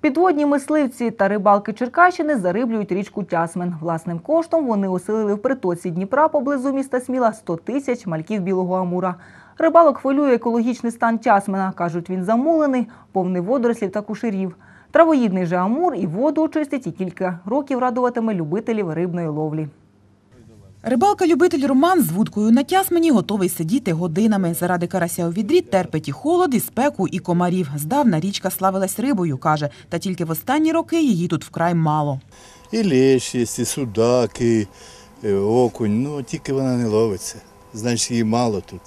Підводні мисливці та рибалки Черкащини зариблюють річку Тясмин. Власним коштом вони оселили в притоці Дніпра поблизу міста Сміла 100 тисяч мальків білого амура. Рибалок хвилює екологічний стан Тясмина. Кажуть, він замулений, повний водорослів та куширів. Травоїдний же амур і воду очистить, і кілька років радуватиме любителів рибної ловлі. Рибалка-любитель Роман з вудкою на тясмені готовий сидіти годинами. Заради карася у відрі терпить і холод, і спеку, і комарів. Здавна річка славилась рибою, каже, та тільки в останні роки її тут вкрай мало. І лещ є, і судак, і окунь, ну тільки вона не ловиться. Значить, її мало тут.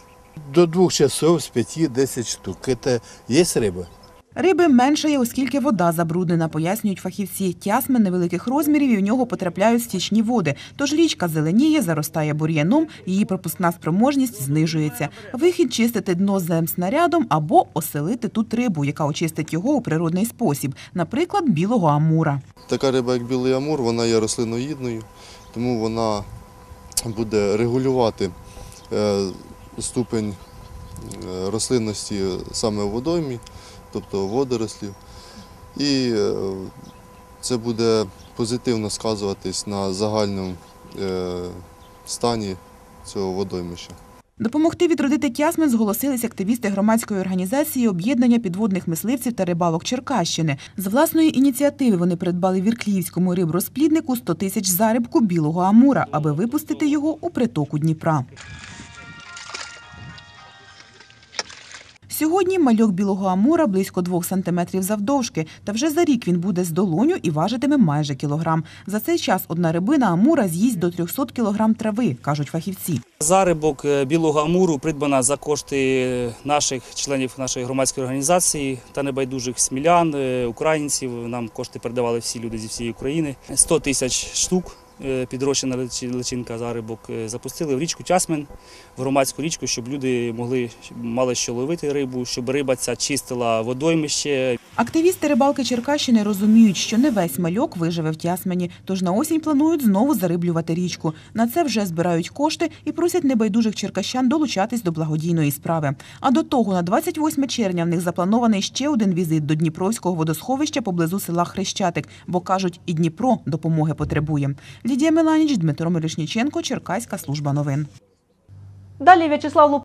До двох часов з п'яти-десять штук. Це є риба? Риби меншає, оскільки вода забруднена, пояснюють фахівці. Тясмен невеликих розмірів і в нього потрапляють стічні води. Тож річка зеленіє, заростає бур'яном, її пропускна спроможність знижується. Вихід чистити дно земснарядом або оселити тут рибу, яка очистить його у природний спосіб, наприклад, білого амура. Така риба, як білий амур, вона є рослиноїдною, тому вона буде регулювати е, ступень е, рослинності саме в водоймі, тобто водорослів. І е, це буде позитивно сказуватись на загальному е, стані цього водоймища. Допомогти відродити Тясмин зголосились активісти громадської організації об'єднання підводних мисливців та рибалок Черкащини. З власної ініціативи вони придбали віркліївському риброзпліднику 100 тисяч зарибку білого амура, аби випустити його у притоку Дніпра. Сьогодні мальок білого амура близько 2 сантиметрів завдовжки, та вже за рік він буде з долоню і важитиме майже кілограм. За цей час одна рибина амура з'їсть до 300 кілограм трави, кажуть фахівці. Зарибок е, білого амуру придбана за кошти наших членів нашої громадської організації та небайдужих смілян, е, українців. Нам кошти передавали всі люди зі всієї України. 100 тисяч штук підрощена личинка зарибок е, запустили в річку Тясмин, в громадську річку, щоб люди могли мали що ловити рибу, щоб риба ця чистила водоймище, Активісти рибалки Черкащини розуміють, що не весь мальок виживе в Тясмені, тож на осінь планують знову зариблювати річку. На це вже збирають кошти і просять небайдужих черкащан долучатись до благодійної справи. А до того на 28 червня в них запланований ще один візит до Дніпровського водосховища поблизу села Хрещатик, бо кажуть, і Дніпро допомоги потребує. Лідія Меланіч, Дмитро Мирошніченко, Черкаська служба новин. Далі В'ячеслав Луп.